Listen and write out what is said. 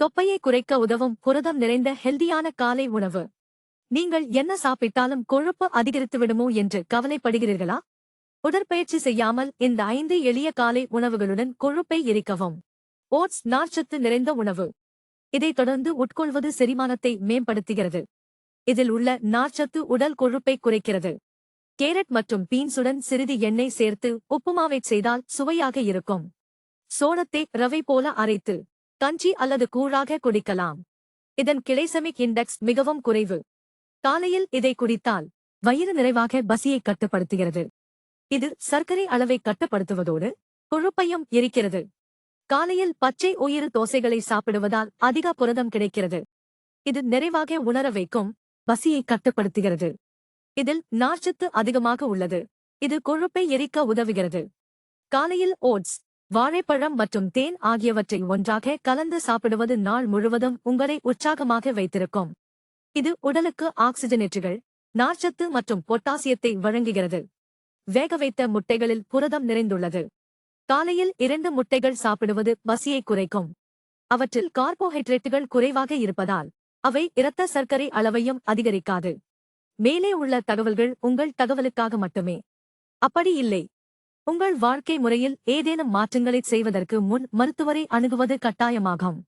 தொப்பையை குறைக்க உதவும் புரதம் நிறைந்த ஹெல்தியான காலை உணவு. நீங்கள் என்ன சாப்பிட்டாலும் கொழுப்பு அதிகரித்து விடுமோ என்று கவலைப்படுகிறீர்களா? உடற்பயிற்சி செய்யாமல் இந்த ஐந்து எளிய காலை உணவுகளுடன் கொழுப்பை எரிக்கவும். ஓட்ஸ் நார்ச்சத்து நிறைந்த உணவு. இதைத் தொடர்ந்து உட்கொள்வது செரிமானத்தை மேம்படுத்துகிறது. இதில் உள்ள நார்ச்சத்து உடல் கொழுப்பை குறைக்கிறது. கேரட் மற்றும் பீன்ஸுடன் சிறிது எண்ணெய் சேர்த்து உப்புமாவைச் செய்தால் சுவையாக இருக்கும். சோளத்தை ரவை போல அரைத்து. கஞ்சி அல்லது கூழாக குடிக்கலாம். இதன் கிளைசமிக் இண்டெக்ஸ் மிகவும் குறைவு. காலையில் இதை குடித்தால் வயிறு நிறைவாக பசியை கட்டுப்படுத்துகிறது. இது சர்க்கரை அளவை கட்டுப்படுத்துவதோடு கொழுப்பையும் எரிக்கிறது. காலையில் பச்சை உயிர் தோசைகளை சாப்பிடுவதால் அதிக புரதம் கிடைக்கிறது. இது நிறைவாக உணர வைக்கும் பசியை கட்டுப்படுத்துகிறது. இதில் நார்ச்சத்து அதிகமாக உள்ளது. இது கொழுப்பை எரிக்க உதவுகிறது. காலையில் ஓட்ஸ் வாழைப்பழம் மற்றும் தேன் ஆகியவற்றை ஒன்றாக கலந்து சாப்பிடுவது நாள் முழுவதும் உங்களை உற்சாகமாக வைத்திருக்கும். இது உடலுக்கு ஆக்சிஜனேற்றுகள் நார்ச்சத்து மற்றும் பொட்டாசியத்தை வழங்குகிறது. வேக வைத்த முட்டைகளில் புரதம் நிறைந்துள்ளது. காலையில் இரண்டு முட்டைகள் சாப்பிடுவது பசியை குறைக்கும். அவற்றில் கார்போஹைட்ரேட்டுகள் குறைவாக இருப்பதால் அவை இரத்த சர்க்கரை அளவையும் அதிகரிக்காது. மேலே உள்ள தகவல்கள் உங்கள் தகவலுக்காக மட்டுமே. அப்படி இல்லை. உங்கள் வாழ்க்கை முறையில் ஏதேனும் மாற்றங்களைச் செய்வதற்கு முன் மருத்துவரை அணுகுவது கட்டாயமாகும்.